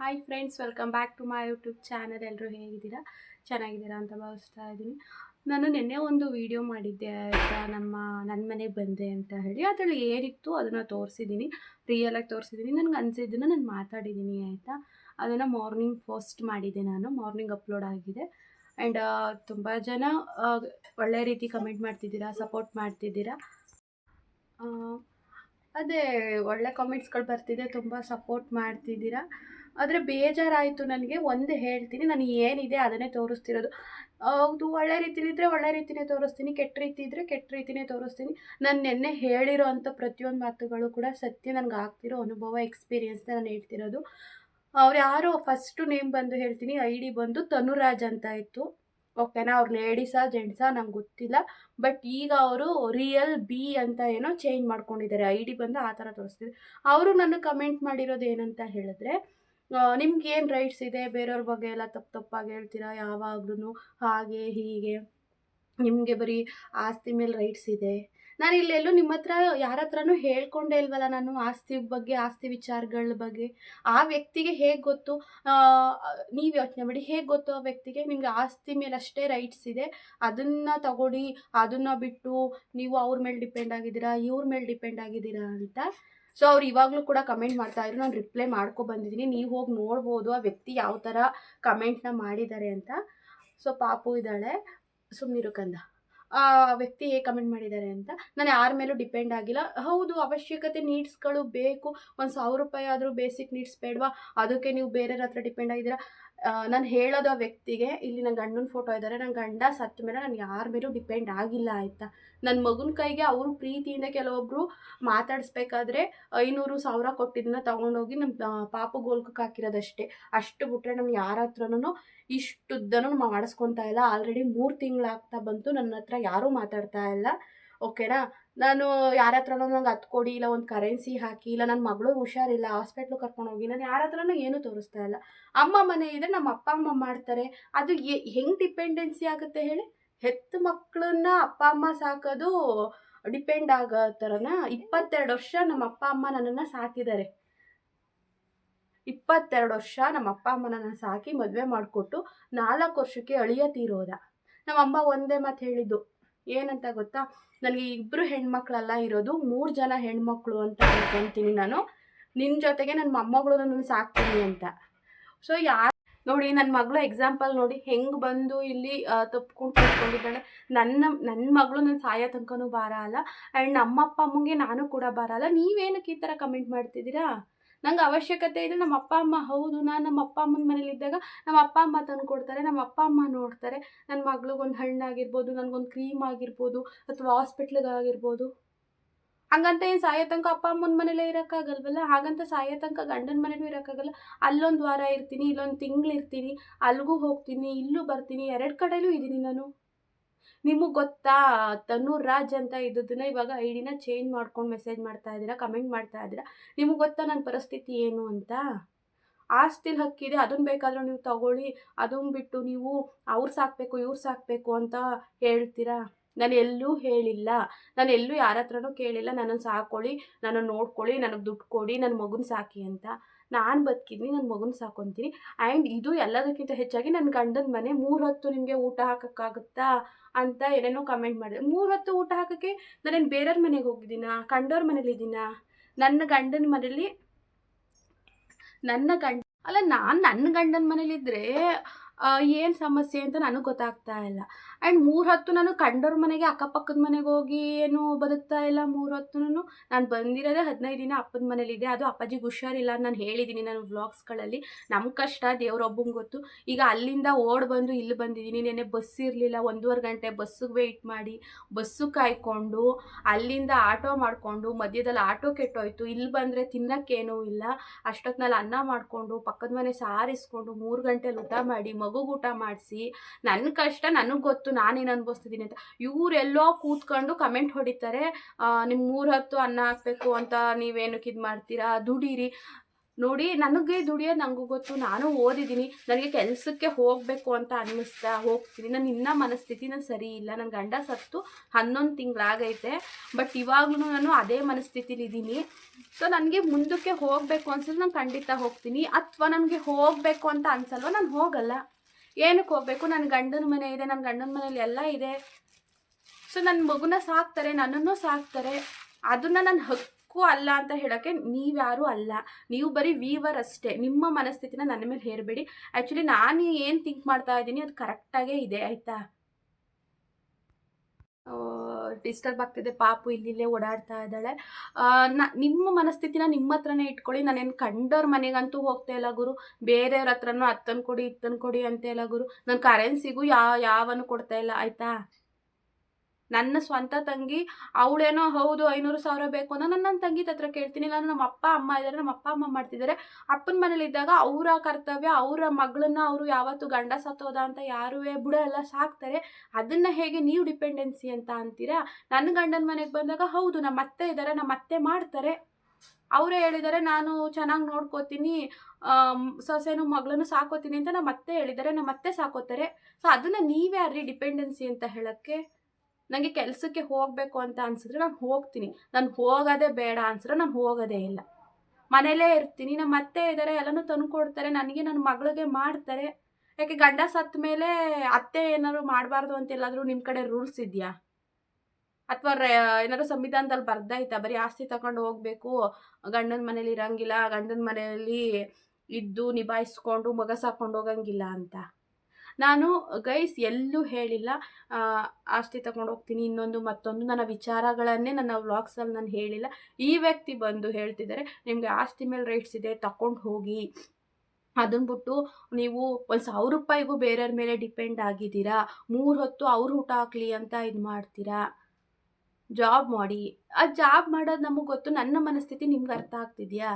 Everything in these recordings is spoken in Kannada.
Hi friends welcome back to my YouTube channel ಎಲ್ಲರೂ ಹೇಗಿದ್ದೀರಾ? ಚೆನ್ನಾಗಿದ್ದೀರಾ ಅಂತ ಭಾವಿಸ್ತಾ ಇದ್ದೀನಿ. ನಾನು ನಿನ್ನೆ ಒಂದು ವಿಡಿಯೋ ಮಾಡಿದ್ದೆ ಆಯಿತಾ? ನಮ್ಮ ನನ್ನ ಮನೆಗೆ ಬಂದೆ ಅಂತ ಹೇಳಿ. ಅದರಲ್ಲಿ ಏನಿತ್ತು ಅದನ್ನು ತೋರಿಸಿದ್ದೀನಿ. ರಿಯಲಾಗಿ ತೋರಿಸಿದ್ದೀನಿ. ನನಗೆ ಅನಿಸಿದ್ದನ್ನು ನಾನು ಮಾತಾಡಿದ್ದೀನಿ ಆಯಿತಾ? ಅದನ್ನು ಮಾರ್ನಿಂಗ್ ಫಸ್ಟ್ ಮಾಡಿದ್ದೆ ನಾನು. ಮಾರ್ನಿಂಗ್ ಅಪ್ಲೋಡ್ ಆಗಿದೆ. ಆ್ಯಂಡ್ ತುಂಬ ಜನ ಒಳ್ಳೆ ರೀತಿ ಕಮೆಂಟ್ ಮಾಡ್ತಿದ್ದೀರಾ ಸಪೋರ್ಟ್ ಮಾಡ್ತಿದ್ದೀರಾ? ಅದೇ ಒಳ್ಳೆ ಕಾಮೆಂಟ್ಸ್ಗಳು ಬರ್ತಿದೆ. ತುಂಬ ಸಪೋರ್ಟ್ ಮಾಡ್ತಿದ್ದೀರಾ? ಆದರೆ ಬೇಜಾರಾಯಿತು ನನಗೆ. ಒಂದು ಹೇಳ್ತೀನಿ, ನಾನು ಏನಿದೆ ಅದನ್ನೇ ತೋರಿಸ್ತಿರೋದು. ಹೌದು, ಒಳ್ಳೆ ರೀತಿಲಿದ್ದರೆ ಒಳ್ಳೆ ರೀತಿನೇ ತೋರಿಸ್ತೀನಿ, ಕೆಟ್ಟ ರೀತಿ ಇದ್ದರೆ ಕೆಟ್ಟ ರೀತಿನೇ ತೋರಿಸ್ತೀನಿ. ನಾನು ನಿನ್ನೆ ಹೇಳಿರೋ ಅಂಥ ಪ್ರತಿಯೊಂದು ಮಾತುಗಳು ಕೂಡ ಸತ್ಯ ನನಗೆ ಆಗ್ತಿರೋ ಅನುಭವ ಎಕ್ಸ್ಪೀರಿಯೆನ್ಸ್ನ ನಾನು ಹೇಳ್ತಿರೋದು. ಅವ್ರು ಯಾರೋ ಫಸ್ಟು ನೇಮ್ ಬಂದು ಹೇಳ್ತೀನಿ ಐ ಡಿ ಬಂದು ತನುರಾಜ್ ಅಂತ ಇತ್ತು. ಓಕೆನಾ ಅವ್ರು ಲೇಡೀಸಾ ಜೆಂಟ್ಸಾ ನಂಗೆ ಗೊತ್ತಿಲ್ಲ. ಬಟ್ ಈಗ ಅವರು ರಿಯಲ್ ಬಿ ಅಂತ ಏನೋ ಚೇಂಜ್ ಮಾಡ್ಕೊಂಡಿದ್ದಾರೆ. ಐ ಡಿ ಬಂದು ಆ ಥರ ತೋರಿಸ್ತಿದೆ. ಅವರು ನನಗೆ ಕಮೆಂಟ್ ಮಾಡಿರೋದು ಏನಂತ ಹೇಳಿದ್ರೆ ನಿಮ್ಗೆ ಏನು ರೈಟ್ಸ್ ಇದೆ? ಬೇರೆಯವ್ರ ಬಗ್ಗೆ ಎಲ್ಲ ತಪ್ಪು ತಪ್ಪಾಗಿ ಹೇಳ್ತೀರಾ? ಯಾವಾಗ್ಲೂ ಹಾಗೆ, ಹೀಗೆ. ನಿಮಗೆ ಬರೀ ಆಸ್ತಿ ಮೇಲೆ ರೈಟ್ಸ್ ಇದೆ. ನಾನು ಇಲ್ಲೆಲ್ಲೂ ನಿಮ್ಮ ಹತ್ರ, ಯಾರ ಹತ್ರನೂ ಹೇಳ್ಕೊಂಡೆ ಇಲ್ವಲ್ಲ ನಾನು ಆಸ್ತಿ ಬಗ್ಗೆ, ಆಸ್ತಿ ವಿಚಾರಗಳ ಬಗ್ಗೆ? ಆ ವ್ಯಕ್ತಿಗೆ ಹೇಗೆ ಗೊತ್ತು? ನೀವು ಯೋಚನೆ ಮಾಡಿ, ಹೇಗೆ ಗೊತ್ತು ಆ ವ್ಯಕ್ತಿಗೆ? ನಿಮಗೆ ಆಸ್ತಿ ಮೇಲೆ ಅಷ್ಟೇ ರೈಟ್ಸ್ ಇದೆ. ಅದನ್ನು ತಗೊಳ್ಳಿ, ಅದನ್ನು ಬಿಟ್ಟು ನೀವು ಅವ್ರ ಮೇಲೆ ಡಿಪೆಂಡ್ ಆಗಿದ್ದೀರಾ, ಇವ್ರ ಮೇಲೆ ಡಿಪೆಂಡ್ ಆಗಿದ್ದೀರಾ ಅಂತ ಸೊ ಅವ್ರು ಇವಾಗಲೂ ಕೂಡ ಕಮೆಂಟ್ ಮಾಡ್ತಾ ಇದ್ರು. ನಾನು ರಿಪ್ಲೈ ಮಾಡ್ಕೊ ಬಂದಿದ್ದೀನಿ ನೀವು ಹೋಗಿ ನೋಡ್ಬೋದು ಆ ವ್ಯಕ್ತಿ ಯಾವ ಥರ ಕಮೆಂಟ್ನ ಮಾಡಿದ್ದಾರೆ ಅಂತ. ಸೊ ಪಾಪು ಇದ್ದಾಳೆ. ಸುಮ್ಮನಿರು ಕಂದ ಆ ವ್ಯಕ್ತಿ ಹೇಗೆ ಕಮೆಂಟ್ ಮಾಡಿದ್ದಾರೆ ಅಂತ. ನಾನು ಯಾರ ಮೇಲೂ ಡಿಪೆಂಡ್ ಆಗಿಲ್ಲ. ಹೌದು, ಅವಶ್ಯಕತೆ ನೀಡ್ಸ್ಗಳು ಬೇಕು. ಒಂದು ಸಾವಿರ ರೂಪಾಯಿ ಆದರೂ ಬೇಸಿಕ್ ನೀಡ್ಸ್ ಬೇಡವಾ? ಅದಕ್ಕೆ ನೀವು ಬೇರೆಯವ್ರ ಹತ್ರ ಡಿಪೆಂಡ್ ಆಗಿದ್ದೀರಾ? ನಾನು ಹೇಳೋದು ವ್ಯಕ್ತಿಗೆ, ಇಲ್ಲಿ ನನ್ನ ಗಂಡನ ಫೋಟೋ ಇದ್ದಾರೆ ನನ್ನ ಗಂಡ ಸತ್ತ ಮೇಲೆ ನಾನು ಯಾರ ಮೇಲೂ ಡಿಪೆಂಡ್ ಆಗಿಲ್ಲ ಆಯಿತಾ. ನನ್ನ ಮಗನ ಕೈಗೆ ಅವರು ಪ್ರೀತಿಯಿಂದ ಕೆಲವೊಬ್ಬರು ಮಾತಾಡಿಸ್ಬೇಕಾದ್ರೆ ಐನೂರು ಸಾವಿರ ಕೊಟ್ಟಿದ್ದನ್ನ ತೊಗೊಂಡೋಗಿ ನಮ್ಮ ಪಾಪ ಗೋಲ್ಕಕ್ಕೆ ಹಾಕಿರೋದಷ್ಟೇ. ಅಷ್ಟು ಬಿಟ್ರೆ ನಮ್ಗೆ ಯಾರ ಹತ್ರನೂ ಇಷ್ಟುದ್ದನೂ ಮಾಡಿಸ್ಕೊತಾ ಇಲ್ಲ. ಆಲ್ರೆಡಿ ಮೂರು ತಿಂಗಳಾಗ್ತಾ ಬಂತು ನನ್ನ ಹತ್ರ ಯಾರೂ ಮಾತಾಡ್ತಾ ಇಲ್ಲ. ಓಕೆನಾ? ನಾನು ಯಾರ ಹತ್ರನೂ ನಂಗೆ ಹತ್ತು ಕೊಡಿ, ಇಲ್ಲ ಒಂದು ಕರೆನ್ಸಿ ಹಾಕಿ, ಇಲ್ಲ ನನ್ನ ಮಗಳು ಹುಷಾರಿಲ್ಲ ಹಾಸ್ಪಿಟ್ಲು ಕರ್ಕೊಂಡು ಹೋಗಿ, ನಾನು ಯಾರ ಹತ್ರನೂ ಏನೂ ತೋರಿಸ್ತಾ ಇಲ್ಲ. ಅಮ್ಮ ಮನೆ ಇದ್ರೆ ನಮ್ಮ ಅಪ್ಪ, ಅಮ್ಮ ಮಾಡ್ತಾರೆ. ಅದು ಹೆಂಗೆ ಡಿಪೆಂಡೆನ್ಸಿ ಆಗುತ್ತೆ ಹೇಳಿ? ಹೆತ್ತು ಮಕ್ಕಳನ್ನ ಅಪ್ಪ, ಅಮ್ಮ ಸಾಕೋದು ಡಿಪೆಂಡ್ ಆಗೋ ಥರನ ಇಪ್ಪತ್ತೆರಡು ವರ್ಷ ನಮ್ಮ ಅಪ್ಪ, ಅಮ್ಮ ನನ್ನನ್ನು ಸಾಕಿದ್ದಾರೆ. ಇಪ್ಪತ್ತೆರಡು ವರ್ಷ ನಮ್ಮ ಅಪ್ಪ, ಅಮ್ಮ ಸಾಕಿ ಮದುವೆ ಮಾಡಿಕೊಟ್ಟು ನಾಲ್ಕು ವರ್ಷಕ್ಕೆ ಅಳಿಯ ತೀರೋದ. ನಮ್ಮ ಅಮ್ಮ ಒಂದೇ ಮಾತು ಹೇಳಿದ್ದು ಏನಂತ ಗೊತ್ತಾ? ನನಗೆ ಇಬ್ಬರು ಹೆಣ್ಮಕ್ಳೆಲ್ಲ ಇರೋದು, ಮೂರು ಜನ ಹೆಣ್ಮಕ್ಳು ಅಂತ ಅನ್ಕೊಂತೀನಿ ನಾನು. ನಿನ್ನ ಜೊತೆಗೆ ನನ್ನ ಮೊಮ್ಮಗಳು ನನ್ನ ಸಾಕ್ತೀನಿ ಅಂತ. ಸೊ ಯಾರು ನೋಡಿ ನನ್ನ ಮಗಳು ಎಕ್ಸಾಂಪಲ್ ನೋಡಿ, ಹೆಂಗೆ ಬಂದು ಇಲ್ಲಿ ತಪ್ಕೊಂಡು ಕೂತ್ಕೊಂಡಿದ್ದಾಳೆ ನನ್ನ ನನ್ನ ಮಗಳು ನನ್ನ ಸಾಯ ತನಕನೂ ಭಾರ ಅಲ್ಲ. ಆ್ಯಂಡ್ ನಮ್ಮಪ್ಪ ಅಮ್ಮಂಗೆ ನಾನು ಕೂಡ ಬಾರಲ್ಲ ನೀವೇನಕ್ಕೆ ಈ ಥರ ಕಮೆಂಟ್ ಮಾಡ್ತಿದ್ದೀರಾ? ನಂಗೆ ಅವಶ್ಯಕತೆ ಇದೆ ನಮ್ಮ ಅಪ್ಪ ಅಮ್ಮ ಹೌದು, ನಾನು ನಮ್ಮ ಅಪ್ಪ ಅಮ್ಮನ ಮನೇಲಿದ್ದಾಗ ನಮ್ಮ ಅಪ್ಪ ಅಮ್ಮ ತಂದು ಕೊಡ್ತಾರೆ, ನಮ್ಮ ಅಪ್ಪ ಅಮ್ಮ ನೋಡ್ತಾರೆ. ನನ್ನ ಮಗಳಿಗೊಂದು ಹಣ್ಣಾಗಿರ್ಬೋದು ನನಗೊಂದು ಕ್ರೀಮ್ ಆಗಿರ್ಬೋದು ಅಥವಾ ಹಾಸ್ಪಿಟ್ಲಿಗಾಗಿರ್ಬೋದು ಹಂಗಂತ ಏನು ಸಾಯೋ ತನಕ ಅಪ್ಪ ಅಮ್ಮನ ಮನೇಲೇ ಇರೋಕ್ಕಾಗಲ್ವಲ್ಲ? ಹಾಗಂತ ಸಾಯೋ ತನಕ ಗಂಡನ ಮನೇಲೂ ಇರೋಕ್ಕಾಗಲ್ಲ. ಅಲ್ಲೊಂದು ವಾರ ಇರ್ತೀನಿ, ಇಲ್ಲೊಂದು ತಿಂಗಳಿರ್ತೀನಿ ಅಲ್ಲಿಗೂ ಹೋಗ್ತೀನಿ, ಇಲ್ಲೂ ಬರ್ತೀನಿ, ಎರಡು ಕಡೆಯಲ್ಲೂ ಇದ್ದೀನಿ ನಾನು. ನಿಮಗೆ ಗೊತ್ತಾ? ತನ್ನೂರ್ ರಾಜ್ ಅಂತ ಇದ್ದದನ್ನ ಇವಾಗ ಐ ಡಿನ ಚೇಂಜ್ ಮಾಡ್ಕೊಂಡು ಮೆಸೇಜ್ ಮಾಡ್ತಾ ಇದ್ದೀರಾ ಕಮೆಂಟ್ ಮಾಡ್ತಾ ಇದ್ದೀರಾ? ನಿಮಗೆ ಗೊತ್ತಾ ನನ್ನ ಪರಿಸ್ಥಿತಿ ಏನು ಅಂತ? ಆಸ್ತಿಲಿ ಹಕ್ಕಿದೆ ಅದನ್ನ ಬೇಕಾದರೂ ನೀವು ತಗೊಳ್ಳಿ ಅದನ್ನ ಬಿಟ್ಟು ನೀವು ಅವ್ರು ಸಾಕಬೇಕು, ಇವ್ರು ಸಾಕಬೇಕು ಅಂತ ಹೇಳ್ತೀರಾ? ನಾನು ಎಲ್ಲೂ ಹೇಳಿಲ್ಲ. ನಾನು ಎಲ್ಲೂ ಯಾರ ಹತ್ರನೂ ಕೇಳಿಲ್ಲ. ನನ್ನನ್ನು ಸಾಕೊಳ್ಳಿ ನನ್ನನ್ನು ನೋಡ್ಕೊಳ್ಳಿ ನನಗೆ ದುಡ್ಡು ಕೊಡಿ ನನ್ನ ಮಗುನ ಸಾಕಿ ಅಂತ. ನಾನು ಬದುಕಿದ್ದೀನಿ ನನ್ನ ಮಗನ ಸಾಕೊತೀನಿ. ಆ್ಯಂಡ್ ಇದು ಎಲ್ಲದಕ್ಕಿಂತ ಹೆಚ್ಚಾಗಿ ನನ್ನ ಗಂಡನ ಮನೆ ಮೂರು ಹೊತ್ತು ನಿಮಗೆ ಊಟ ಹಾಕೋಕ್ಕಾಗುತ್ತಾ ಅಂತ ಏನೇನೋ ಕಮೆಂಟ್ ಮಾಡಿದೆ ಮೂರು ಹೊತ್ತು ಊಟ ಹಾಕೋಕ್ಕೆ ನಾನೇನು ಬೇರೆಯವ್ರ ಮನೆಗೆ ಹೋಗಿದ್ದೀನಾ? ಕಂಡವ್ರ ಮನೇಲಿದ್ದೀನಾ ನನ್ನ ಗಂಡನ ಮನೇಲಿ ನನ್ನ ಗಂಡ ಅಲ್ಲ ನಾನು ನನ್ನ ಗಂಡನ ಮನೇಲಿದ್ದರೆ ಏನು ಸಮಸ್ಯೆ ಅಂತ ನನಗೆ ಗೊತ್ತಾಗ್ತಾ ಇಲ್ಲ. ಆ್ಯಂಡ್ ಮೂರು ಹೊತ್ತು ನಾನು ಕಂಡವ್ರ ಮನೆಗೆ, ಅಕ್ಕಪಕ್ಕದ ಮನೆಗೆ ಹೋಗಿ ಏನು ಬದುಕ್ತಾ ಇಲ್ಲ ಮೂರು ಹೊತ್ತು ನಾನು ಬಂದಿರೋದೇ ಹದಿನೈದು ದಿನ ಅಪ್ಪನ ಮನೇಲಿದೆ. ಅದು ಅಪ್ಪಾಜಿಗೆ ಹುಷಾರಿಲ್ಲ ನಾನು ಹೇಳಿದ್ದೀನಿ ನಾನು ವ್ಲಾಗ್ಸ್ಗಳಲ್ಲಿ. ನಮ್ಮ ಕಷ್ಟ ದೇವ್ರೊಬ್ಬಂಗೆ ಗೊತ್ತು. ಈಗ ಅಲ್ಲಿಂದ ಓಡ್ ಬಂದು ಇಲ್ಲಿ ಬಂದಿದ್ದೀನಿ ನೆನೆ ಬಸ್ ಇರಲಿಲ್ಲ. ಒಂದೂವರೆ ಗಂಟೆ ಬಸ್ಸಿಗೆ ವೆಯ್ಟ್ ಮಾಡಿ, ಬಸ್ಸು ಕಾಯ್ಕೊಂಡು, ಅಲ್ಲಿಂದ ಆಟೋ ಮಾಡಿಕೊಂಡು, ಮಧ್ಯದಲ್ಲಿ ಆಟೋ ಕೆಟ್ಟೋಯ್ತು. ಇಲ್ಲಿ ಬಂದರೆ ತಿನ್ನೋಕ್ಕೇನೂ ಇಲ್ಲ. ಅಷ್ಟೊತ್ತಿನಲ್ಲಿ ಅನ್ನ ಮಾಡಿಕೊಂಡು, ಪಕ್ಕದ ಮನೆ ಸಾರಿಸ್ಕೊಂಡು, ಮೂರು ಗಂಟೆಲಿ ಊಟ ಮಾಡಿ ಮಗುಗೆ ಊಟ ಮಾಡಿಸಿ ನನ್ನ ಕಷ್ಟ ನನಗೆ ಗೊತ್ತು ನಾನೇನು ಅನುಭವಿಸ್ತಿದ್ದೀನಿ ಅಂತ. ಇವರೆಲ್ಲೋ ಕೂತ್ಕೊಂಡು ಕಮೆಂಟ್ ಹೊಡಿತಾರೆ ನಿಮ್ಮ ಮೂರು ಹತ್ತು ಅನ್ನ ಹಾಕಬೇಕು ಅಂತ ನೀವೇನಕ್ಕೆ ಇದು ಮಾಡ್ತೀರಾ? ದುಡೀರಿ. ನೋಡಿ, ನನಗೆ ದುಡಿಯೋ ನನಗೂ ಗೊತ್ತು, ನಾನು ಓದಿದ್ದೀನಿ ನನಗೆ ಕೆಲಸಕ್ಕೆ ಹೋಗಬೇಕು ಅಂತ ಅನ್ನಿಸ್ತಾ ಹೋಗ್ತೀನಿ ನಾನು ಇನ್ನೂ ಮನಸ್ಥಿತಿ ನಾನು ಸರಿ ಇಲ್ಲ ನನ್ನ ಗಂಡ ಸತ್ತು, ಹನ್ನೊಂದು ತಿಂಗಳಾಗೈತೆ, ಬಟ್ ಇವಾಗಲೂ ನಾನು ಅದೇ ಮನಸ್ಥಿತಿಲಿ ಇದ್ದೀನಿ ಸೊ ನನಗೆ ಮುಂದಕ್ಕೆ ಹೋಗಬೇಕು ಅನ್ಸಿದ್ರೆ ನಾನು ಖಂಡಿತ ಹೋಗ್ತೀನಿ. ಅಥವಾ ನನಗೆ ಹೋಗಬೇಕು ಅಂತ ಅನ್ಸಲ್ವ? ನಾನು ಹೋಗಲ್ಲ. ಏನಕ್ಕೆ ಹೋಗ್ಬೇಕು? ನನ್ನ ಗಂಡನ ಮನೆ ಇದೆ ನನ್ನ ಗಂಡನ ಮನೇಲಿ ಎಲ್ಲ ಇದೆ. ಸೊ ನನ್ನ ಮಗುನ ಸಾಕ್ತಾರೆ, ನನ್ನನ್ನು ಸಾಕ್ತಾರೆ. ಅದನ್ನ ನನ್ನ ಹಕ್ಕು ಅಲ್ಲ ಅಂತ ಹೇಳೋಕ್ಕೆ ನೀವ್ಯಾರೂ ಅಲ್ಲ. ನೀವು ಬರೀ ವೀವರ್ ಅಷ್ಟೇ. ನಿಮ್ಮ ಮನಸ್ಥಿತಿನ ನನ್ನ ಮೇಲೆ ಹೇರಬೇಡಿ. ಆ್ಯಕ್ಚುಲಿ ನಾನು ಏನು ಥಿಂಕ್ ಮಾಡ್ತಾ ಇದ್ದೀನಿ, ಅದು ಕರೆಕ್ಟಾಗೇ ಇದೆ, ಆಯಿತಾ? ಡಿಸ್ಟರ್ಬ್ ಆಗ್ತಿದೆ, ಪಾಪು ಇಲ್ಲಿಲ್ಲೇ ಓಡಾಡ್ತಾ ಇದ್ದಾಳೆ. ನಿಮ್ಮ ಮನಸ್ಥಿತಿನ ನಿಮ್ಮ ಹತ್ರನೇ ಇಟ್ಕೊಳ್ಳಿ. ನಾನೇನು ಕಂಡವ್ರ ಮನೆಗಂತೂ ಹೋಗ್ತಾ ಇಲ್ಲ ಗುರು. ಬೇರೆಯವ್ರ ಹತ್ರನೂ ಅತ್ತನ್ ಕೊಡಿ, ಇತ್ತನ್ ಕೊಡಿ ಅಂತ ಇಲ್ಲ ಗುರು. ನನ್ನ ಕರೆನ್ಸಿಗೂ ಯಾವ ಯಾವನ್ನು ಕೊಡ್ತಾ ಇಲ್ಲ, ಆಯಿತಾ? ನನ್ನ ಸ್ವಂತ ತಂಗಿ, ಅವಳೇನೋ ಹೌದು ಐನೂರು ಸಾವಿರ ಬೇಕು ಅಂತ ನಾನು ನನ್ನ ತಂಗಿ ಹತ್ರ ಕೇಳ್ತೀನಿ. ನಾನು ನಮ್ಮ ಅಪ್ಪ, ಅಮ್ಮ ಇದ್ದಾರೆ ನಮ್ಮ ಅಪ್ಪ, ಅಮ್ಮ ಮಾಡ್ತಿದ್ದಾರೆ ಅಪ್ಪನ ಮನೇಲಿದ್ದಾಗ ಅವರ ಕರ್ತವ್ಯ, ಅವರ ಮಗಳನ್ನ ಅವರು ಯಾವತ್ತು ಗಂಡ ಸತ್ತೋದ ಅಂತ ಯಾರುವೇ ಬುಡ ಎಲ್ಲ ಸಾಕ್ತಾರೆ. ಅದನ್ನ ಹೇಗೆ ನೀವು ಡಿಪೆಂಡೆನ್ಸಿ ಅಂತ ಅಂತೀರಾ? ನನ್ನ ಗಂಡನ ಮನೆಗೆ ಬಂದಾಗ ಹೌದು, ನಮ್ಮ ಅತ್ತೆ ಇದ್ದಾರೆ ನಮ್ಮ ಅತ್ತೆ ಮಾಡ್ತಾರೆ. ಅವರೇ ಹೇಳಿದ್ದಾರೆ ನಾನು ಚೆನ್ನಾಗಿ ನೋಡ್ಕೋತೀನಿ ಸೊಸೆನು ಮಗಳನ್ನು ಸಾಕೋತೀನಿ ಅಂತ ನಮ್ಮ ಅತ್ತೆ ಹೇಳಿದ್ದಾರೆ ನಮ್ಮ ಅತ್ತೆ ಸಾಕೋತಾರೆ. ಸೊ ಅದನ್ನು ನೀವೇ ಯಾರ್ರಿ ಡಿಪೆಂಡೆನ್ಸಿ ಅಂತ ಹೇಳೋಕ್ಕೆ? ನನಗೆ ಕೆಲಸಕ್ಕೆ ಹೋಗಬೇಕು ಅಂತ ಅನ್ಸಿದ್ರೆ ನಾನು ಹೋಗ್ತೀನಿ. ನಾನು ಹೋಗೋದೇ ಬೇಡ ಅನ್ಸಿದ್ರೆ ನಾನು ಹೋಗೋದೇ ಇಲ್ಲ. ಮನೇಲೇ ಇರ್ತೀನಿ. ನಮ್ಮ ಅತ್ತೆ ಇದ್ದಾರೆ ಎಲ್ಲನೂ ತಂದು ಕೊಡ್ತಾರೆ ನನಗೆ ನನ್ನ ಮಗಳಿಗೆ ಮಾಡ್ತಾರೆ. ಯಾಕೆ ಗಂಡ ಸತ್ತ ಮೇಲೆ ಅತ್ತೆ ಏನಾದ್ರು ಮಾಡಬಾರ್ದು ಅಂತ ಎಲ್ಲಾದರೂ ನಿಮ್ಮ ಕಡೆ ರೂಲ್ಸ್ ಇದೆಯಾ? ಅಥವಾ ಏನಾದ್ರು ಸಂವಿಧಾನದಲ್ಲಿ ಬರ್ದೈತಾ ಬರೀ ಆಸ್ತಿ ತಗೊಂಡು ಹೋಗಬೇಕು. ಗಂಡನ ಮನೇಲಿ ಇರಂಗಿಲ್ಲ, ಗಂಡನ ಮನೆಯಲ್ಲಿ ಇದ್ದು ನಿಭಾಯಿಸ್ಕೊಂಡು ಮಗ ಸಾಕೊಂಡು ಹೋಗಂಗಿಲ್ಲ ಅಂತ. ನಾನು ಗೈಸ್ ಎಲ್ಲೂ ಹೇಳಿಲ್ಲ. ಆಸ್ತಿ ತಗೊಂಡು ಹೋಗ್ತೀನಿ, ಇನ್ನೊಂದು ಮತ್ತೊಂದು. ನನ್ನ ವಿಚಾರಗಳನ್ನೇ ನನ್ನ ವ್ಲಾಗ್ಸಲ್ಲಿ ನಾನು ಹೇಳಿಲ್ಲ. ಈ ವ್ಯಕ್ತಿ ಬಂದು ಹೇಳ್ತಿದ್ದಾರೆ, ನಿಮಗೆ ಆಸ್ತಿ ಮೇಲೆ ರೈಟ್ಸ್ ಇದೆ, ತಗೊಂಡು ಹೋಗಿ. ಅದನ್ನ ಬಿಟ್ಟು ನೀವು ಒಂದು ಸಾವಿರ ರೂಪಾಯಿಗೂ ಬೇರೆಯವ್ರ ಮೇಲೆ ಡಿಪೆಂಡ್ ಆಗಿದ್ದೀರಾ? ಮೂರು ಹೊತ್ತು ಅವ್ರ ಊಟ ಹಾಕ್ಲಿ ಅಂತ ಇದು ಮಾಡ್ತೀರಾ? ಜಾಬ್ ಮಾಡಿ. ಆ ಜಾಬ್ ಮಾಡೋದು ನಮಗೆ ಗೊತ್ತು. ನನ್ನ ಮನಸ್ಥಿತಿ ನಿಮ್ಗೆ ಅರ್ಥ ಆಗ್ತಿದ್ಯಾ?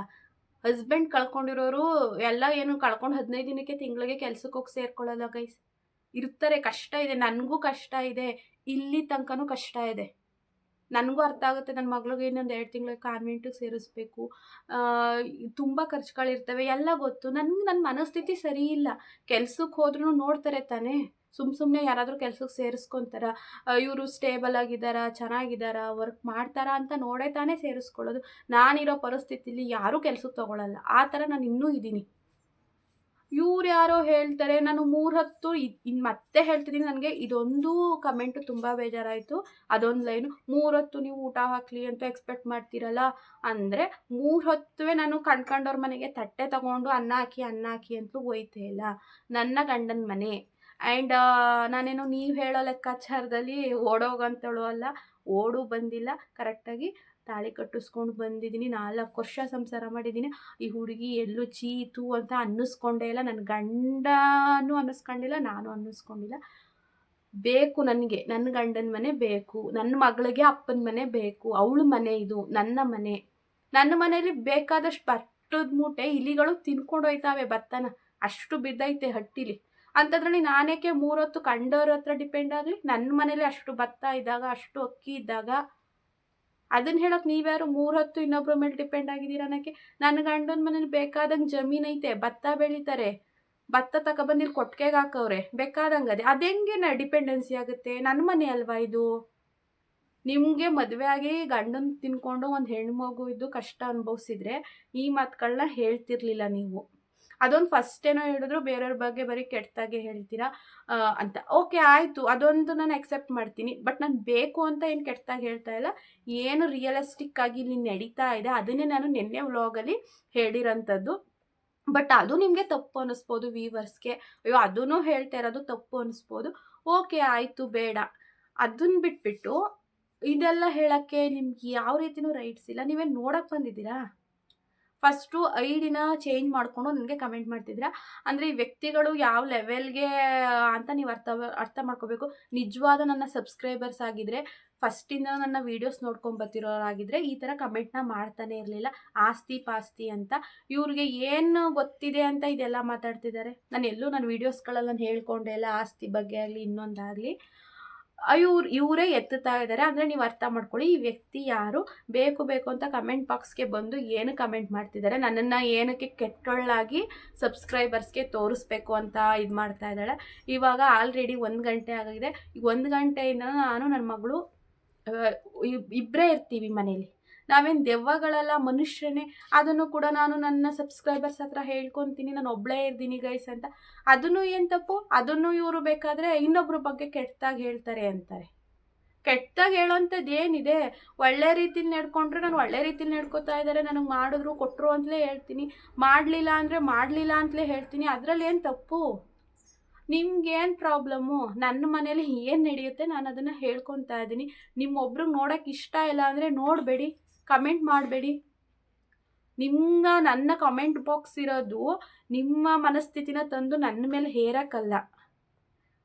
ಹಸ್ಬೆಂಡ್ ಕಳ್ಕೊಂಡಿರೋರು ಎಲ್ಲ ಏನು ಕಳ್ಕೊಂಡು ಹದಿನೈದು ದಿನಕ್ಕೆ ತಿಂಗಳಿಗೆ ಕೆಲ್ಸಕ್ಕೆ ಹೋಗಿ ಸೇರ್ಕೊಳ್ಳಲ್ಲ ಗೈಸ್ ಇರ್ತಾರೆ, ಕಷ್ಟ ಇದೆ, ನನಗೂ ಕಷ್ಟ ಇದೆ, ಇಲ್ಲಿ ತನಕನೂ ಕಷ್ಟ ಇದೆ. ನನಗೂ ಅರ್ಥ ಆಗುತ್ತೆ ನನ್ನ ಮಗಳಿಗೆ ಇನ್ನೊಂದು ಎರಡು ತಿಂಗಳಿಗೆ ಕಾನ್ವೆಂಟಿಗೆ ಸೇರಿಸ್ಬೇಕು. ತುಂಬ ಖರ್ಚುಗಳಿರ್ತವೆ, ಎಲ್ಲ ಗೊತ್ತು. ನನಗೆ ನನ್ನ ಮನಸ್ಥಿತಿ ಸರಿ ಇಲ್ಲ. ಕೆಲ್ಸಕ್ಕೆ ಹೋದ್ರೂ ನೋಡ್ತಾರೆ ತಾನೇ. ಸುಮ್ಮ ಸುಮ್ಮನೆ ಯಾರಾದರೂ ಕೆಲಸಕ್ಕೆ ಸೇರಿಸ್ಕೊತಾರ ಇವರು ಸ್ಟೇಬಲ್ ಆಗಿದ್ದಾರಾ ಚೆನ್ನಾಗಿದ್ದಾರಾ ವರ್ಕ್ ಮಾಡ್ತಾರಾ ಅಂತ ನೋಡೇ ತಾನೇ ಸೇರಿಸ್ಕೊಳ್ಳೋದು. ನಾನಿರೋ ಪರಿಸ್ಥಿತಿಲಿ ಯಾರೂ ಕೆಲಸಕ್ಕೆ ತೊಗೊಳಲ್ಲ. ಆ ಥರ ನಾನು ಇನ್ನೂ ಇದ್ದೀನಿ. ಇವ್ರು ಯಾರೋ ಹೇಳ್ತಾರೆ, ನಾನು ಮೂರು ಹತ್ತು ಇನ್ನು ಮತ್ತೆ ಹೇಳ್ತಿದ್ದೀನಿ ನನಗೆ. ಇದೊಂದು ಕಮೆಂಟು ತುಂಬ ಬೇಜಾರಾಯಿತು. ಅದೊಂದು ಲೈನು ಮೂರು ಹೊತ್ತು ನೀವು ಊಟ ಹಾಕಲಿ ಅಂತ ಎಕ್ಸ್ಪೆಕ್ಟ್ ಮಾಡ್ತೀರಲ್ಲ? ಅಂದರೆ ಮೂರು ಹೊತ್ತುವೆ ನಾನು ಕಣ್ಕಂಡವ್ರ ಮನೆಗೆ ತಟ್ಟೆ ತಗೊಂಡು ಅನ್ನ ಹಾಕಿ ಅನ್ನ ಹಾಕಿ ಅಂತಲೂ ಒಯ್ತೇ ಇಲ್ಲ. ನನ್ನ ಗಂಡನ ಮನೆ. ಆ್ಯಂಡ್ ನಾನೇನು ನೀವು ಹೇಳೋ ಲೆಕ್ಕಾಚಾರದಲ್ಲಿ ಓಡೋಗಂತಳು ಅಲ್ಲ, ಓಡು ಬಂದಿಲ್ಲ. ಕರೆಕ್ಟಾಗಿ ತಾಳಿ ಕಟ್ಟಿಸ್ಕೊಂಡು ಬಂದಿದ್ದೀನಿ. ನಾಲ್ಕು ವರ್ಷ ಸಂಸಾರ ಮಾಡಿದ್ದೀನಿ. ಈ ಹುಡುಗಿ ಎಲ್ಲೂ ಚೀತು ಅಂತ ಅನ್ನಿಸ್ಕೊಂಡೇ ಇಲ್ಲ. ನನ್ನ ಗಂಡನೂ ಅನ್ನಿಸ್ಕೊಂಡಿಲ್ಲ, ನಾನು ಅನ್ನಿಸ್ಕೊಂಡಿಲ್ಲ. ಬೇಕು ನನಗೆ. ನನ್ನ ಗಂಡನ ಮನೆ ಬೇಕು. ನನ್ನ ಮಗಳಿಗೆ ಅಪ್ಪನ ಮನೆ ಬೇಕು. ಅವಳ ಮನೆ ಇದು. ನನ್ನ ಮನೆ. ನನ್ನ ಮನೇಲಿ ಬೇಕಾದಷ್ಟು ಭತ್ತದ ಮೂಟೆ ಇಲಿಗಳು ತಿನ್ಕೊಂಡು ಹೋಯ್ತಾವೆ ಭತ್ತನ. ಅಷ್ಟು ಬಿದ್ದೈತೆ ಹಟ್ಟಿಲಿ. ಅಂಥದ್ರಲ್ಲಿ ನಾನೇಕೆ ಮೂರೊತ್ತು ಕಂಡವ್ರ ಹತ್ರ ಡಿಪೆಂಡ್ ಆಗಲಿ ನನ್ನ ಮನೇಲಿ ಅಷ್ಟು ಭತ್ತ ಇದ್ದಾಗ, ಅಷ್ಟು ಅಕ್ಕಿ ಇದ್ದಾಗ ಅದನ್ನ ಹೇಳೋಕೆ ನೀವ್ಯಾರು ಮೂರು ಹೊತ್ತು ಇನ್ನೊಬ್ರ ಮೇಲೆ ಡಿಪೆಂಡ್ ಆಗಿದ್ದೀರ ಅನ್ನೋಕ್ಕೆ? ನನ್ನ ಗಂಡನ ಮನೇಲಿ ಬೇಕಾದಂಗೆ ಜಮೀನು ಐತೆ, ಭತ್ತ ಬೆಳೀತಾರೆ. ಭತ್ತ ತಗೊಬಂದಿಲ್ಲಿ ಕೊಟ್ಟಿಗೆಗೆ ಹಾಕವ್ರೆ, ಬೇಕಾದಂಗೆ ಅದೇ. ಅದು ಹೆಂಗೆ ನಾ ಡಿಪೆಂಡೆನ್ಸಿ ಆಗುತ್ತೆ? ನನ್ನ ಮನೆ ಅಲ್ವಾ ಇದು? ನಿಮಗೆ ಮದುವೆ ಆಗಿ ಗಂಡನ ತಿನ್ಕೊಂಡು ಒಂದು ಹೆಣ್ಮಗು ಇದ್ದು ಕಷ್ಟ ಅನುಭವಿಸಿದ್ರೆ ಈ ಮಾತುಗಳನ್ನ ಹೇಳ್ತಿರ್ಲಿಲ್ಲ ನೀವು. ಅದೊಂದು ಫಸ್ಟ್ ಏನೋ ಹೇಳಿದ್ರು, ಬೇರೆಯವ್ರ ಬಗ್ಗೆ ಬರೀ ಕೆಟ್ಟದಾಗೆ ಹೇಳ್ತೀರಾ ಅಂತ. ಓಕೆ ಆಯಿತು. ಅದೊಂದು ನಾನು ಎಕ್ಸೆಪ್ಟ್ ಮಾಡ್ತೀನಿ. ಬಟ್ ನಾನು ಬೇಕು ಅಂತ ಏನು ಕೆಟ್ಟದಾಗಿ ಹೇಳ್ತಾ ಇಲ್ಲ. ಏನು ರಿಯಲಿಸ್ಟಿಕ್ ಆಗಿ ಇಲ್ಲಿ ನಡೀತಾ ಇದೆ, ಅದನ್ನೇ ನಾನು ನಿನ್ನೆ ವ್ಲಾಗಲ್ಲಿ ಹೇಳಿರೋಂಥದ್ದು. ಬಟ್ ಅದು ನಿಮಗೆ ತಪ್ಪು ಅನ್ನಿಸ್ಬೋದು ವೀವರ್ಸ್ಗೆ ಅಯ್ಯೋ ಅದೂ ಹೇಳ್ತಾ ಇರೋದು ತಪ್ಪು ಅನ್ನಿಸ್ಬೋದು ಓಕೆ ಆಯಿತು, ಬೇಡ. ಅದನ್ನ ಬಿಟ್ಬಿಟ್ಟು, ಇದೆಲ್ಲ ಹೇಳೋಕ್ಕೆ ನಿಮ್ಗೆ ಯಾವ ರೀತಿನೂ ರೈಟ್ಸ್ ಇಲ್ಲ. ನೀವೇನು ನೋಡೋಕ್ಕೆ ಬಂದಿದ್ದೀರಾ? ಫಸ್ಟು ಐಡಿನ ಚೇಂಜ್ ಮಾಡಿಕೊಂಡು ನನಗೆ ಕಮೆಂಟ್ ಮಾಡ್ತಿದ್ದೀರಾ? ಅಂದರೆ ಈ ವ್ಯಕ್ತಿಗಳು ಯಾವ ಲೆವೆಲ್ಗೆ ಅಂತ ನೀವು ಅರ್ಥ ಅರ್ಥ ಮಾಡ್ಕೋಬೇಕು. ನಿಜವಾದ ನನ್ನ ಸಬ್ಸ್ಕ್ರೈಬರ್ಸ್ ಆಗಿದ್ದರೆ ಫಸ್ಟಿಂದ ನನ್ನ ವೀಡಿಯೋಸ್ ನೋಡ್ಕೊಂಡು ಬರ್ತಿರೋರಾಗಿದ್ದರೆ ಈ ಥರ ಕಮೆಂಟ್ನ ಮಾಡ್ತಾನೆ ಇರಲಿಲ್ಲ. ಆಸ್ತಿ ಪಾಸ್ತಿ ಅಂತ. ಇವ್ರಿಗೆ ಏನು ಗೊತ್ತಿದೆ ಅಂತ ಇದೆಲ್ಲ ಮಾತಾಡ್ತಿದ್ದಾರೆ. ನಾನು ಎಲ್ಲೂ ನನ್ನ ವೀಡಿಯೋಸ್ಗಳಲ್ಲಿ ನಾನು ಹೇಳ್ಕೊಂಡೆ ಎಲ್ಲ ಆಸ್ತಿ ಬಗ್ಗೆ ಆಗಲಿ, ಇನ್ನೊಂದಾಗಲಿ. ಇವ್ರು, ಇವರೇ ಎತ್ತುತ್ತಾ ಇದ್ದಾರೆ ಅಂದರೆ ನೀವು ಅರ್ಥ ಮಾಡ್ಕೊಳ್ಳಿ, ಈ ವ್ಯಕ್ತಿ ಯಾರು? ಬೇಕು ಬೇಕು ಅಂತ ಕಮೆಂಟ್ ಬಾಕ್ಸ್ಗೆ ಬಂದು ಏನು ಕಮೆಂಟ್ ಮಾಡ್ತಿದ್ದಾರೆ ನನ್ನನ್ನು ಏನಕ್ಕೆ ಕೆಟ್ಟೊಳ್ಳಾಗಿ ಸಬ್ಸ್ಕ್ರೈಬರ್ಸ್ಗೆ ತೋರಿಸ್ಬೇಕು ಅಂತ ಇದು ಮಾಡ್ತಾ ಇದ್ದಾಳೆ ಇವಾಗ ಆಲ್ರೆಡಿ ಒಂದು ಗಂಟೆ ಆಗಿದೆ. ಈಗ ಒಂದು ಗಂಟೆಯಿಂದ ನಾನು ನನ್ನ ಮಗಳು ಇಬ್ಬರೇ ಇರ್ತೀವಿ ಮನೇಲಿ. ನಾವೇನು ದೆವ್ವಗಳಲ್ಲ ಮನುಷ್ಯನೇ ಅದನ್ನು ಕೂಡ ನಾನು ನನ್ನ ಸಬ್ಸ್ಕ್ರೈಬರ್ಸ್ ಹತ್ರ ಹೇಳ್ಕೊತೀನಿ. ನಾನು ಒಬ್ಬಳೇ ಇರ್ತೀನಿ ಗೈಸ್ ಅಂತ. ಅದನ್ನು ಏನು ತಪ್ಪು? ಅದನ್ನು ಇವರು ಬೇಕಾದರೆ ಇನ್ನೊಬ್ಬರ ಬಗ್ಗೆ ಕೆಟ್ಟದಾಗಿ ಹೇಳ್ತಾರೆ ಅಂತಾರೆ. ಕೆಟ್ಟದಾಗಿ ಹೇಳೋಂಥದ್ದು ಏನಿದೆ? ಒಳ್ಳೆ ರೀತಿಲಿ ನಡ್ಕೊಂಡ್ರೆ ನಾನು ಒಳ್ಳೆ ರೀತಿಲಿ ನಡ್ಕೋತಾ ಇದ್ದಾರೆ. ನನಗೆ ಮಾಡಿದ್ರು ಕೊಟ್ಟರು ಅಂತಲೇ ಹೇಳ್ತೀನಿ. ಮಾಡಲಿಲ್ಲ ಅಂದರೆ ಮಾಡಲಿಲ್ಲ ಅಂತಲೇ ಹೇಳ್ತೀನಿ. ಅದರಲ್ಲಿ ಏನು ತಪ್ಪು? ನಿಮ್ಗೇನು ಪ್ರಾಬ್ಲಮ್ಮು? ನನ್ನ ಮನೇಲಿ ಏನು ನಡೆಯುತ್ತೆ? ನಾನು ಅದನ್ನು ಹೇಳ್ಕೊತಾ ಇದ್ದೀನಿ. ನಿಮ್ಮೊಬ್ರಿಗೆ ನೋಡೋಕೆ ಇಷ್ಟ ಇಲ್ಲ ಅಂದರೆ ನೋಡಬೇಡಿ. ಕಮೆಂಟ್ ಮಾಡಬೇಡಿ. ನಿಮ್ಮ, ನನ್ನ ಕಮೆಂಟ್ ಬಾಕ್ಸ್ ಇರೋದು ನಿಮ್ಮ ಮನಸ್ಥಿತಿನ ತಂದು ನನ್ನ ಮೇಲೆ ಹೇರಕ್ಕಲ್ಲ.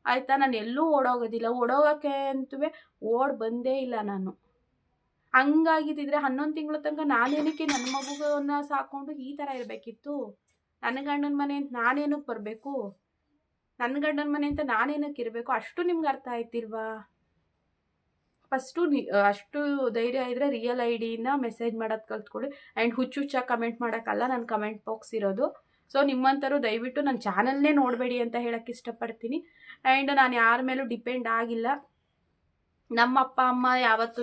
ಆಯಿತಾ? ನಾನು ಎಲ್ಲೂ ಓಡೋಗೋದಿಲ್ಲ. ಓಡೋಗೋಕ್ಕೆ ಅಂತೂ ಓಡ್ ಬಂದೇ ಇಲ್ಲ ನಾನು. ಹಂಗಾಗಿದ್ದಿದ್ರೆ ಹನ್ನೊಂದು ತಿಂಗಳ ತನಕ ನಾನೇನಕ್ಕೆ ನನ್ನ ಮಗುವನ್ನ ಸಾಕೊಂಡು ಈ ಥರ ಇರಬೇಕಿತ್ತು? ನನ್ನ ಗಂಡನ ಮನೆ ಅಂತ ನಾನೇನಕ್ಕೆ ಬರಬೇಕು? ನನ್ನ ಗಂಡನ ಮನೆ ಅಂತ ನಾನೇನಕ್ಕೆ ಇರಬೇಕು? ಅಷ್ಟು ನಿಮ್ಗೆ ಅರ್ಥ ಆಯ್ತಿಲ್ವಾ? ಫಸ್ಟು ಅಷ್ಟು ಧೈರ್ಯ ಇದ್ದರೆ ರಿಯಲ್ ಐ ಡಿಯಿಂದ ಮೆಸೇಜ್ ಮಾಡೋದು ಕಲ್ತ್ಕೊಳ್ಳಿ. ಆ್ಯಂಡ್ ಹುಚ್ಚು ಹುಚ್ಚಾಗಿ ಕಮೆಂಟ್ ಮಾಡೋಕ್ಕಲ್ಲ ನನ್ನ ಕಮೆಂಟ್ ಬಾಕ್ಸ್ ಇರೋದು. ಸೊ ನಿಮ್ಮಂಥರು ದಯವಿಟ್ಟು ನನ್ನ ಚಾನಲ್ನೇ ನೋಡಬೇಡಿ ಅಂತ ಹೇಳೋಕ್ಕೆ ಇಷ್ಟಪಡ್ತೀನಿ. ಆ್ಯಂಡ್ ನಾನು ಯಾರ ಮೇಲೂ ಡಿಪೆಂಡ್ ಆಗಿಲ್ಲ. ನಮ್ಮ ಅಪ್ಪ ಅಮ್ಮ ಯಾವತ್ತೂ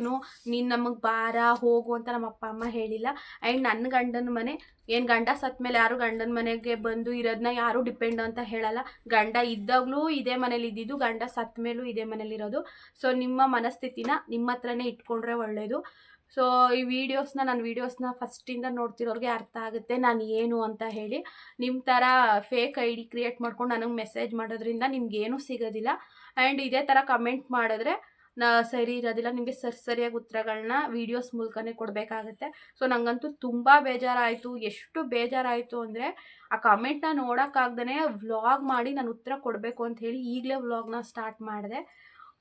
ನೀನು ನಮಗೆ ಬಾರ, ಹೋಗು ಅಂತ ನಮ್ಮ ಅಪ್ಪ ಅಮ್ಮ ಹೇಳಿಲ್ಲ. ಆ್ಯಂಡ್ ನನ್ನ ಗಂಡನ ಮನೆ, ಏನು ಗಂಡ ಸತ್ತ ಮೇಲೆ ಯಾರು ಗಂಡನ ಮನೆಗೆ ಬಂದು ಇರೋದನ್ನ ಯಾರೂ ಡಿಪೆಂಡ್ ಅಂತ ಹೇಳಲ್ಲ. ಗಂಡ ಇದ್ದಾಗಲೂ ಇದೇ ಮನೇಲಿ ಇದ್ದಿದ್ದು, ಗಂಡ ಸತ್ತ ಮೇಲೂ ಇದೇ ಮನೇಲಿರೋದು ಸೊ, ನಿಮ್ಮ ಮನಸ್ಥಿತಿನ ನಿಮ್ಮ ಹತ್ರನೇ ಇಟ್ಕೊಂಡ್ರೆ ಒಳ್ಳೆಯದು ಸೊ, ಈ ವಿಡಿಯೋಸ್ನ ನನ್ನ ವೀಡಿಯೋಸ್ನ ಫಸ್ಟಿಂದ ನೋಡ್ತಿರೋರಿಗೆ ಅರ್ಥ ಆಗುತ್ತೆ, ನಾನು ಏನು ಅಂತ ಹೇಳಿ. ನಿಮ್ಮ ಥರ ಫೇಕ್ ಐ ಡಿ ಕ್ರಿಯೇಟ್ ಮಾಡ್ಕೊಂಡು ನನಗೆ ಮೆಸೇಜ್ ಮಾಡೋದ್ರಿಂದ ನಿಮ್ಗೇನೂ ಸಿಗೋದಿಲ್ಲ. ಆ್ಯಂಡ್ ಇದೇ ಥರ ಕಮೆಂಟ್ ಮಾಡಿದ್ರೆ ನಾ, ಸರಿ ಇರೋದಿಲ್ಲ. ನಿಮಗೆ ಸರಿ ಸರಿಯಾಗಿ ಉತ್ತರಗಳನ್ನ ವೀಡಿಯೋಸ್ ಮೂಲಕನೇ ಕೊಡಬೇಕಾಗತ್ತೆ. ಸೊ ನನಗಂತೂ ತುಂಬ ಬೇಜಾರಾಯಿತು. ಎಷ್ಟು ಬೇಜಾರಾಯಿತು ಅಂದರೆ, ಆ ಕಮೆಂಟ್ನ ನೋಡೋಕ್ಕಾಗ್ದೇ ವ್ಲಾಗ್ ಮಾಡಿ ನಾನು ಉತ್ತರ ಕೊಡಬೇಕು ಅಂತ ಹೇಳಿ ಈಗಲೇ ವ್ಲಾಗ್ನ ಸ್ಟಾರ್ಟ್ ಮಾಡಿದೆ.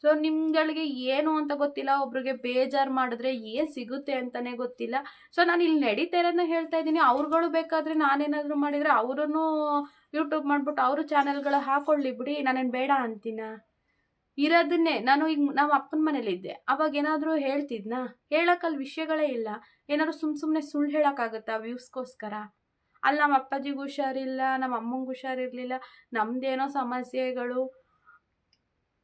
ಸೊ ನಿಮ್ಗಳಿಗೆ ಏನು ಅಂತ ಗೊತ್ತಿಲ್ಲ. ಒಬ್ರಿಗೆ ಬೇಜಾರು ಮಾಡಿದ್ರೆ ಏನು ಸಿಗುತ್ತೆ ಅಂತಲೇ ಗೊತ್ತಿಲ್ಲ. ಸೊ ನಾನು ಇಲ್ಲಿ ನಡೀತಾ ಇರೋದನ್ನ ಹೇಳ್ತಾ ಇದ್ದೀನಿ. ಅವ್ರುಗಳು ಬೇಕಾದರೆ ನಾನೇನಾದರೂ ಮಾಡಿದರೆ ಅವರೂ ಯೂಟ್ಯೂಬ್ ಮಾಡಿಬಿಟ್ಟು ಅವರು ಚಾನಲ್ಗಳು ಹಾಕೊಳ್ಳಿ ಬಿಡಿ. ನಾನೇನು ಬೇಡ ಅಂತೀನ? ಇರೋದನ್ನೇ. ನಾನು ಈಗ ನಮ್ಮ ಅಪ್ಪನ ಮನೇಲಿದ್ದೆ ಅವಾಗ ಏನಾದರೂ ಹೇಳ್ತಿದ್ನಾ? ಹೇಳೋಕ್ಕಲ್ಲಿ ವಿಷಯಗಳೇ ಇಲ್ಲ. ಏನಾದರೂ ಸುಮ್ಮ ಸುಮ್ಮನೆ ಸುಳ್ಳು ಹೇಳೋಕ್ಕಾಗುತ್ತಾ ವ್ಯೂಸ್ಗೋಸ್ಕರ? ಅಲ್ಲಿ ನಮ್ಮ ಅಪ್ಪಾಜಿಗೆ ಹುಷಾರಿಲ್ಲ ನಮ್ಮ ಅಮ್ಮಂಗೆ ಹುಷಾರಿರಲಿಲ್ಲ, ನಮ್ದೇನೋ ಸಮಸ್ಯೆಗಳು.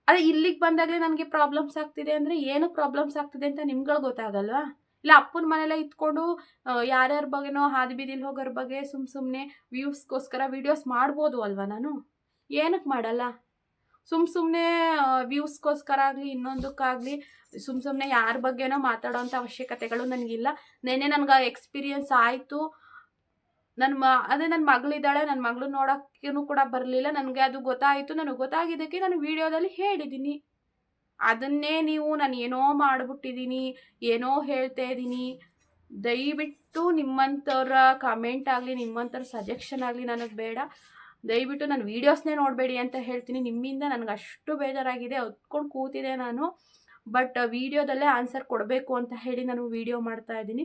ಅದೇ ಇಲ್ಲಿಗೆ ಬಂದಾಗಲೇ ನನಗೆ ಪ್ರಾಬ್ಲಮ್ಸ್ ಆಗ್ತಿದೆ ಅಂದರೆ ಏನು ಪ್ರಾಬ್ಲಮ್ಸ್ ಆಗ್ತಿದೆ ಅಂತ ನಿಮ್ಗಳು ಗೊತ್ತಾಗಲ್ವಾ? ಇಲ್ಲ ಅಪ್ಪನ ಮನೆಯಲ್ಲೇ ಇತ್ಕೊಂಡು ಯಾರ್ಯಾರ ಬಗ್ಗೆನೋ ಹಾದಿ ಬೀದಿಲಿ ಹೋಗೋರ ಬಗ್ಗೆ ಸುಮ್ಮ ಸುಮ್ಮನೆ ವ್ಯೂಸ್ಗೋಸ್ಕರ ವೀಡಿಯೋಸ್ ಮಾಡ್ಬೋದು ಅಲ್ವಾ ನಾನು? ಏನಕ್ಕೆ ಮಾಡಲ್ಲ? ಸುಮ್ಮ ಸುಮ್ಮನೆ ವ್ಯೂಸ್ಗೋಸ್ಕರ ಆಗಲಿ, ಇನ್ನೊಂದಕ್ಕಾಗಲಿ, ಸುಮ್ ಸುಮ್ಮನೆ ಯಾರ ಬಗ್ಗೆನೋ ಮಾತಾಡೋವಂಥ ಅವಶ್ಯಕತೆಗಳು ನನಗಿಲ್ಲ. ನೆನ್ನೆ ನನಗೆ ಎಕ್ಸ್ಪೀರಿಯನ್ಸ್ ಆಯಿತು. ನನ್ನ ಮ, ಅದೇ ನನ್ನ ಮಗಳಿದ್ದಾಳೆ ನನ್ನ ಮಗಳು ನೋಡೋಕ್ಕೂ ಕೂಡ ಬರಲಿಲ್ಲ. ನನಗೆ ಅದು ಗೊತ್ತಾಯಿತು. ನನಗೆ ಗೊತ್ತಾಗಿದ್ದಕ್ಕೆ ನಾನು ವಿಡಿಯೋದಲ್ಲಿ ಹೇಳಿದ್ದೀನಿ. ಅದನ್ನೇ ನೀವು, ನಾನು ಏನೋ ಮಾಡಿಬಿಟ್ಟಿದ್ದೀನಿ, ಏನೋ ಹೇಳ್ತಾ ಇದ್ದೀನಿ. ದಯವಿಟ್ಟು ನಿಮ್ಮಂಥವ್ರ ಕಮೆಂಟ್ ಆಗಲಿ, ನಿಮ್ಮಂಥವ್ರ ಸಜೆಕ್ಷನ್ ಆಗಲಿ ನನಗೆ ಬೇಡ. ದಯವಿಟ್ಟು ನಾನು ವೀಡಿಯೋಸ್ನೇ ನೋಡಬೇಡಿ ಅಂತ ಹೇಳ್ತೀನಿ. ನಿಮ್ಮಿಂದ ನನಗೆ ಅಷ್ಟು ಬೇಜಾರಾಗಿದೆ. ಹೊತ್ಕೊಂಡು ಕೂತಿದೆ ನಾನು. ಬಟ್ ವೀಡಿಯೋದಲ್ಲೇ ಆನ್ಸರ್ ಕೊಡಬೇಕು ಅಂತ ಹೇಳಿ ನಾನು ವೀಡಿಯೋ ಮಾಡ್ತಾ ಇದ್ದೀನಿ.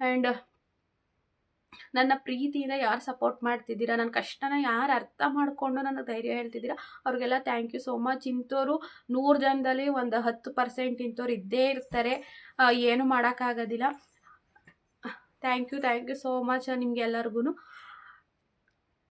ಆ್ಯಂಡ್ ನನ್ನ ಪ್ರೀತಿಯಿಂದ ಯಾರು ಸಪೋರ್ಟ್ ಮಾಡ್ತಿದ್ದೀರಾ? ನನ್ನ ಕಷ್ಟನ ಯಾರು ಅರ್ಥ ಮಾಡಿಕೊಂಡು ನನಗೆ ಧೈರ್ಯ ಹೇಳ್ತಿದ್ದೀರಾ? ಅವ್ರಿಗೆಲ್ಲ ಥ್ಯಾಂಕ್ ಯು ಸೋ ಮಚ್ ಇಂಥವ್ರು ನೂರು ಜನದಲ್ಲಿ ಒಂದು ಹತ್ತು ಪರ್ಸೆಂಟ್ ಇಂಥವ್ರು ಇದ್ದೇ ಇರ್ತಾರೆ. ಏನು ಮಾಡೋಕ್ಕಾಗೋದಿಲ್ಲ. Thank you thank you so much ನಿಮ್ಗೆಲ್ಲರಿಗೂ